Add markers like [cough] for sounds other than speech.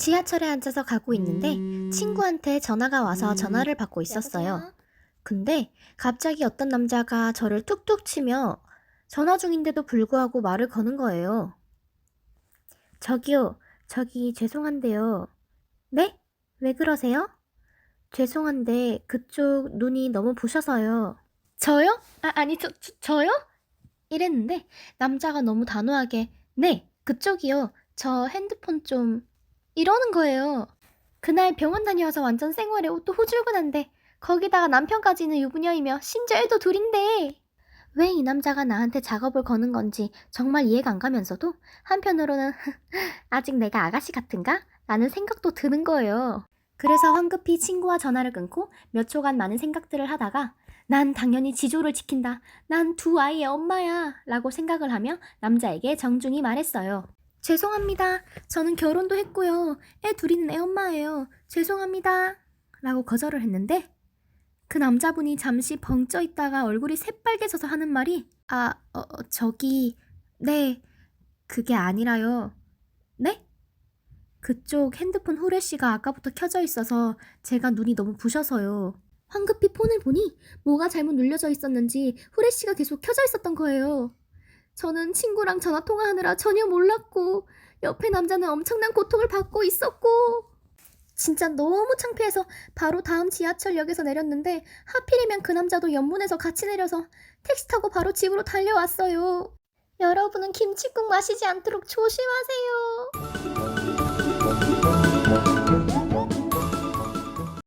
지하철에 앉아서 가고 있는데 친구한테 전화가 와서 전화를 받고 있었어요. 근데 갑자기 어떤 남자가 저를 툭툭 치며 전화 중인데도 불구하고 말을 거는 거예요. 저기요, 저기 죄송한데요. 네? 왜 그러세요? 죄송한데 그쪽 눈이 너무 부셔서요. 저요? 아, 아니, 저, 저, 저요? 이랬는데 남자가 너무 단호하게 네, 그쪽이요. 저 핸드폰 좀 이러는 거예요. 그날 병원 다녀와서 완전 생활에 옷도 후줄근한데 거기다가 남편까지는 유부녀이며 심지어 애도 둘인데 왜 이 남자가 나한테 작업을 거는 건지 정말 이해가 안 가면서도 한편으로는 [laughs] 아직 내가 아가씨 같은가? 라는 생각도 드는 거예요. 그래서 황급히 친구와 전화를 끊고 몇 초간 많은 생각들을 하다가 난 당연히 지조를 지킨다. 난 두 아이의 엄마야. 라고 생각을 하며 남자에게 정중히 말했어요. 죄송합니다. 저는 결혼도 했고요. 애둘 있는 애 엄마예요. 죄송합니다. 라고 거절을 했는데 그 남자분이 잠시 벙쪄 있다가 얼굴이 새빨개져서 하는 말이 아, 어, 어, 저기 네, 그게 아니라요. 네? 그쪽 핸드폰 후레쉬가 아까부터 켜져 있어서 제가 눈이 너무 부셔서요. 황급히 폰을 보니 뭐가 잘못 눌려져 있었는지 후레쉬가 계속 켜져 있었던 거예요. 저는 친구랑 전화 통화하느라 전혀 몰랐고 옆에 남자는 엄청난 고통을 받고 있었고 진짜 너무 창피해서 바로 다음 지하철역에서 내렸는데 하필이면 그 남자도 연문에서 같이 내려서 택시 타고 바로 집으로 달려왔어요. 여러분은 김치국 마시지 않도록 조심하세요.